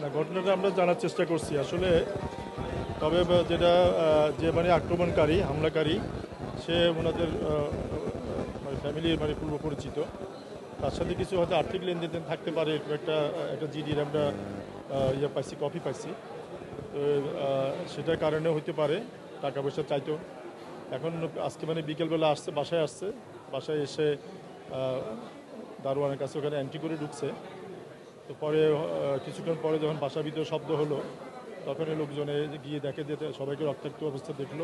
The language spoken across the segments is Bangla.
না, ঘটনাটা আমরা জানার চেষ্টা করছি। আসলে তবে যেটা যে মানে আক্রমণকারী, হামলাকারী, সে ওনাদের মানে ফ্যামিলির মানে পূর্ব পরিচিত। তার সাথে কিছু হয়তো আর্থিক লেনদেন থাকতে পারে একটা একটা জিডির আমরা ইয়ে পাইছি কপি পাইছি। তো সেটার কারণে হতে পারে, টাকা পয়সা চাইতো। এখন আজকে মানে বিকেলবেলা আসছে, বাসায় আসছে। বাসায় এসে দারোয়ানের কাছে ওখানে এন্ট্রি করে ঢুকছে। তো পরে কিছুক্ষণ পরে যখন বাসার ভিতরে শব্দ হলো, তখন এই লোকজনে গিয়ে দেখে যে সবাইকে রক্তাক্ত অবস্থা দেখল,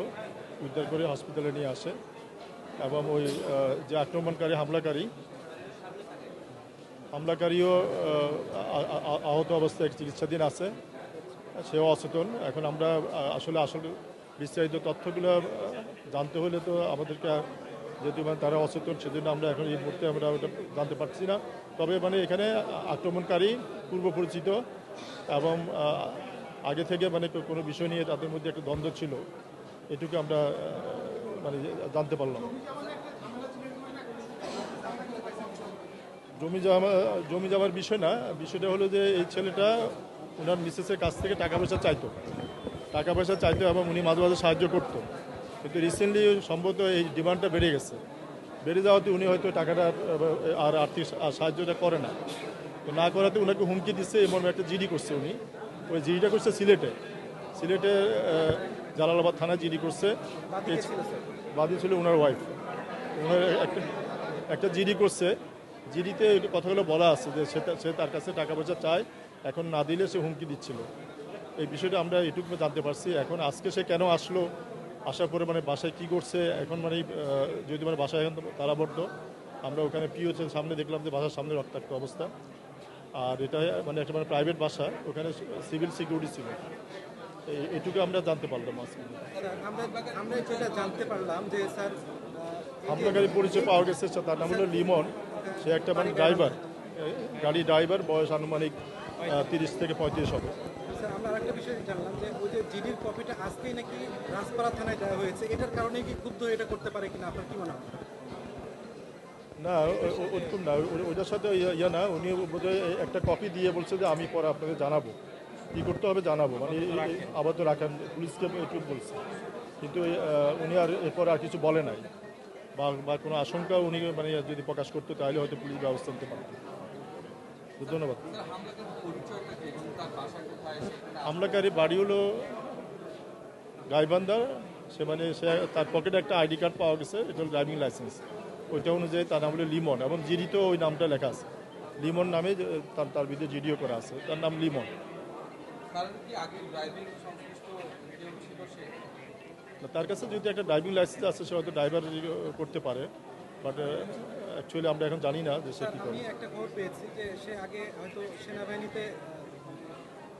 উদ্ধার করে হসপিটালে নিয়ে আসে এবং ওই যে আক্রমণকারী, হামলাকারী, হামলাকারীও আহত অবস্থায় চিকিৎসাধীন আছে, সেও অচেতন। এখন আমরা আসলে আসলে বিস্তারিত তথ্যগুলো জানতে হলে তো আমাদেরকে যেহেতু মানে তারা অচেতন, সেজন্য আমরা এখন এই মুহূর্তে আমরা ওটা জানতে পারছি না। তবে মানে এখানে আক্রমণকারী পূর্ব পরিচিত এবং আগে থেকে মানে কোনো বিষয় নিয়ে তাদের মধ্যে একটা দ্বন্দ্ব ছিল। এটুকু আমরা মানে জানতে পারলাম। জমি জমা, জমি জমার বিষয় না, বিষয়টা হলো যে এই ছেলেটা ওনার মিসেসের কাছ থেকে টাকা পয়সা চাইতো। টাকা পয়সা চাইতো এবং উনি মাঝে মাঝে সাহায্য করতো। কিন্তু রিসেন্টলি সম্ভবত এই ডিমান্ডটা বেড়ে গেছে। বেড়ে যাওয়াতে উনি হয়তো টাকাটা আর আর্থিক সাহায্যটা করে না। তো না করাতে ওনাকে হুমকি দিচ্ছে এমন একটা জিডি করছে উনি। ওই জিডিটা করছে সিলেটে। সিলেটে জালালাবাদ থানায় জিডি করছে। বাদী ছিল ওনার ওয়াইফ ওনার একটা একটা জিডি করছে। জিডিতে কথাগুলো বলা আছে যে সে তার কাছে টাকা পয়সা চায় এখন না দিলে সে হুমকি দিচ্ছিল। এই বিষয়টা আমরা এটুকু জানতে পারছি। এখন আজকে সে কেন আসলো আসার পরে মানে বাসায় কি করছে এখন মানে যদি মানে বাসায় এখন তারাবদ্ধ আমরা ওখানে পিওচের সামনে দেখলাম যে বাসার সামনে রক্তাক্ত অবস্থা। আর এটা মানে একটা মানে প্রাইভেট বাসা ওখানে সিভিল সিকিউরিটি ছিল। এটুকু আমরা জানতে পারলাম আজকে। স্যার, আমরা আমরা যেটা জানতে পারলাম যে স্যার আহ, এই যে- হামলাকারী পরিচয় পাওয়া গেছে তার নাম হলো লিমন। সে একটা মানে ড্রাইভার গাড়ি ড্রাইভার বয়স আনুমানিক তিরিশ থেকে পঁয়ত্রিশ হবে। স্যার আমরা আরেকটা বিষয় জানলাম যে ওই যে জিডির কপিটা আজকেই নাকি রাজপাড়া থানায় দেওয়া হয়েছে এটার কারণে কি ক্ষুব্ধ এটা করতে পারে কিনা? আপনার কি মনে হয়? না ও- ও- ওরকম না ও- ওইটার সাথে ইয়া- না উনি বোধহয় একটা কপি দিয়ে বলছে যে আমি পরে আপনাকে জানাব। কী করতে হবে জানাব মানে এই আপাতত রাখেন। পুলিশকে একটু বলছে। কিন্তু উনি আর এরপর আর কিছু বলে নাই। বা বা কোনো আশঙ্কা উনি মানে যদি প্রকাশ করতো তাহলে হয়তো পুলিশ ব্যবস্থা নিতে পারত। ধন্যবাদ। হামলাকারী বাড়ি হলো গাইবান্ধার। সে মানে সে তার পকেটে একটা আইডি কার্ড পাওয়া গেছে এটা হলো ড্রাইভিং লাইসেন্স। ওইটা অনুযায়ী তার নাম হলো লিমন এবং জিডিতেও ওই নামটা লেখা আছে। লিমন নামে তার তার বিরুদ্ধে জিডিও করা আছে। তার নাম লিমন। তার কাছে যদি একটা ড্রাইভিং লাইসেন্স আছে সে হয়তো ড্রাইভার করতে পারে। বাট অ্যাকচুয়ালি আমরা এখন জানি না যে সে কী করে। একটা খবর পেয়েছি যে সে আগে হয়তো সেনাবাহিনীতে আহ,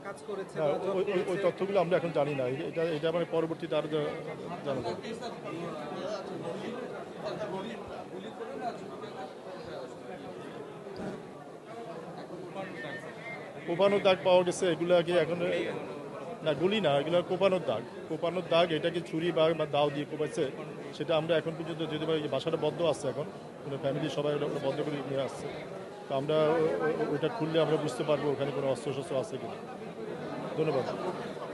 কাজ করেছে না, বা job ওই-। তথ্যগুলো আমরা এখন জানি না। এটা এটা মানে পরবর্তীতে আরও জানা যাবে। কোপানোর দাগ পাওয়া গেছে এগুলো আগে এখন না গুলি না, এগুলো কোপানোর দাগ। কোপানোর দাগ, এটাকে ছুরি বা দাও দিয়ে কোপাইছে, সেটা আমরা এখন পর্যন্ত যদি পারি এই বাসাটা বন্ধ আছে এখন। কোনো ফ্যামিলি সবাই ওটা বন্ধ করে নিয়ে আসছে। তো আমরা ওটা খুললে আমরা বুঝতে পারব ওখানে কোনো অস্ত্র শস্ত্র আছে কিনা। ধন্যবাদ।